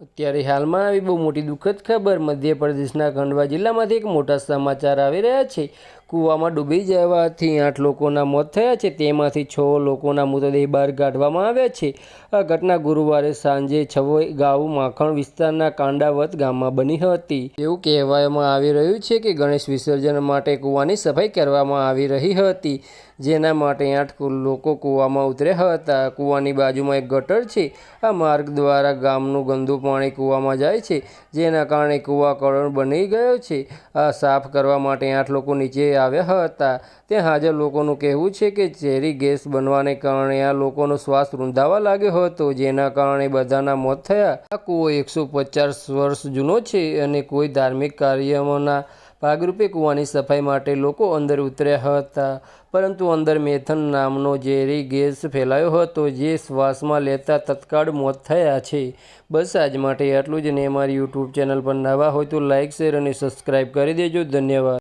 ત્યારે હાલમાં આવી બહુ મોટી દુઃખદ ખબર મધ્યપ્રદેશના ખંડવા જિલ્લામાંથી એક મોટા સમાચાર આવી રહ્યા છે. કૂવામાં ડૂબી જવાથી આઠ લોકોના મોત થયા છે. તેમાંથી છ લોકોના મૃતદેહ બહાર કાઢવામાં આવ્યા છે. આ ઘટના ગુરુવારે સાંજે છવોઈ ગાઉ માખણ વિસ્તારના કાંડાવત ગામમાં બની હતી. એવું કહેવામાં આવી રહ્યું છે કે ગણેશ વિસર્જન માટે કૂવાની સફાઈ કરવામાં આવી રહી હતી, જેના માટે આઠ લોકો કૂવામાં ઉતર્યા હતા. કૂવાની બાજુમાં એક ગટર છે. આ માર્ગ દ્વારા ગામનું ગંદુ પાણી કૂવામાં જાય છે, જેના કારણે કૂવા કરણ બની ગયો છે. આ સાફ કરવા માટે આઠ લોકો નીચે આવ્યા હતા. ત્યાં હાજર લોકોનું કહેવું છે કે ઝેરી ગેસ બનવાને કારણે આ લોકોનો શ્વાસ રૂંધાવા લાગ્યો હતો, જેના કારણે બધાના મોત થયા. આ કૂવો એકસો પચાસ વર્ષ જૂનો છે અને કોઈ ધાર્મિક કાર્યમાંના ભાગરૂપે કૂવાની સફાઈ માટે લોકો અંદર ઉતર્યા હતા. પરંતુ અંદર મેથન નામનો ઝેરી ગેસ ફેલાયો હતો, જે શ્વાસમાં લેતા તત્કાળ મોત થયા છે. બસ આજ માટે આટલું જ ને અમારી યુટ્યુબ ચેનલ પર નવા હોય તો લાઇક શેર અને સબસ્ક્રાઈબ કરી દેજો. ધન્યવાદ.